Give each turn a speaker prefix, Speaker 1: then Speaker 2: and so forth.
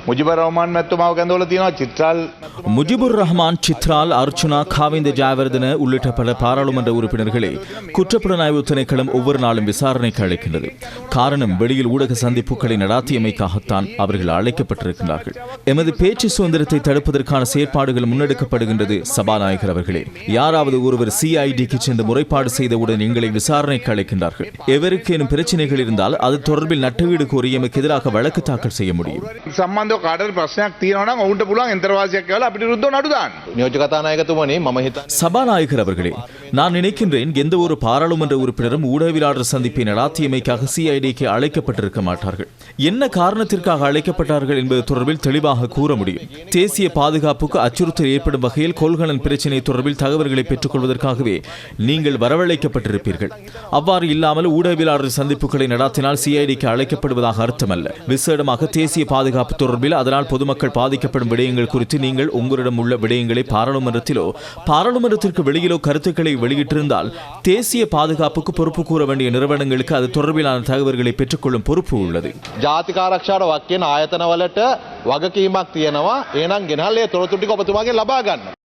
Speaker 1: මුජිබ රහමාන් මැතිතුමාව කැඳවලා තියෙනවා චිත්‍රාල්
Speaker 2: முஜிபுர் ரஹ்மான் சித்ரால் அர்ச்சுனா காவிந்த ஜாவர்தன உள்ளிட்ட பல பாராளுமன்ற உறுப்பினர்களை குற்றப்புலனாய்வு திணைக்களம் ஒவ்வொரு நாளும் விசாரணைக்கு அழைக்கின்றது காரணம் வெளியில் ஊடக சந்திப்புகளை நடாத்தியமைக்காகத்தான் அவர்கள் அழைக்கப்பட்டிருக்கிறார்கள் எமது பேச்சு சுதந்திரத்தை தடுப்பதற்கான செயற்பாடுகள் முன்னெடுக்கப்படுகின்றது சபாநாயகர் அவர்களே யாராவது ஒருவர் சிஐடிக்கு சென்று முறைப்பாடு செய்தவுடன் எங்களை விசாரணைக்கு அழைக்கின்றார்கள் எவருக்கேனும் பிரச்சனைகள் இருந்தால் அது தொடர்பில் நட்டவீடு கோரி எமக்கு எதிராக வழக்கு தாக்கல் செய்ய முடியும்
Speaker 1: සම්බන්ධව කාටද ප්‍රශ්නයක් තියෙනවා නම් ඔවුන්ට පුළුවන් එන්තරවාසියක් කරලා අපිට විරුද්ධව නඩු දාන්න.
Speaker 3: නියෝජ්‍ය කතානායකතුමනි මම හිතන්නේ
Speaker 2: சபாநாயகர் அவர்களே நான் நினைக்கின்றேன் எந்த ஒரு பாராளுமன்ற உறுப்பினரும் ஊடகவியலாளர் சந்திப்பை நடாத்தியமைக்காக சிஐடிக்கு அழைக்கப்பட்டிருக்க மாட்டார்கள் என்ன காரணத்திற்காக அழைக்கப்பட்டார்கள் என்பது தொடர்பில் தெளிவாக கூற முடியும் தேசிய பாதுகாப்புக்கு அச்சுறுத்தல் ஏற்படும் வகையில் கொள்கலன் பிரச்சினை தொடர்பில் தகவல்களை பெற்றுக்கொள்வதற்காகவே நீங்கள் வரவழைக்கப்பட்டிருப்பீர்கள் அவ்வாறு இல்லாமல் ஊடகவியலாளர் சந்திப்புகளை நடாத்தினால் சிஐடிக்கு அழைக்கப்படுவதாக அர்த்தமல்ல விசேடமாக தேசிய பாதுகாப்பு தொடர்பில் அதனால் பொதுமக்கள் பாதிக்கப்படும் விடயங்கள் குறித்து நீங்கள் உங்களிடம் உள்ள விடயங்களை பாராளுமன்றத்திலோ பாராளுமன்றத்திற்கு வெளியிலோ கருத்துக்களை வெளியிட்டிருந்தால் தேசிய பாதுகாப்புக்கு பொறுப்பு கூற வேண்டிய நிறுவனங்களுக்கு அது தொடர்பிலான தகவல்களை பெற்றுக்கொள்ளும் பொறுப்பு உள்ளது
Speaker 3: ජාතික ආරක්ෂාවට වක් කියන ආයතනවලට වගකීමක් තියෙනවා එහෙනම් ගෙනල්ල ඒ තොරතුරු ටික ඔබතුමාගෙන් ලබා ගන්න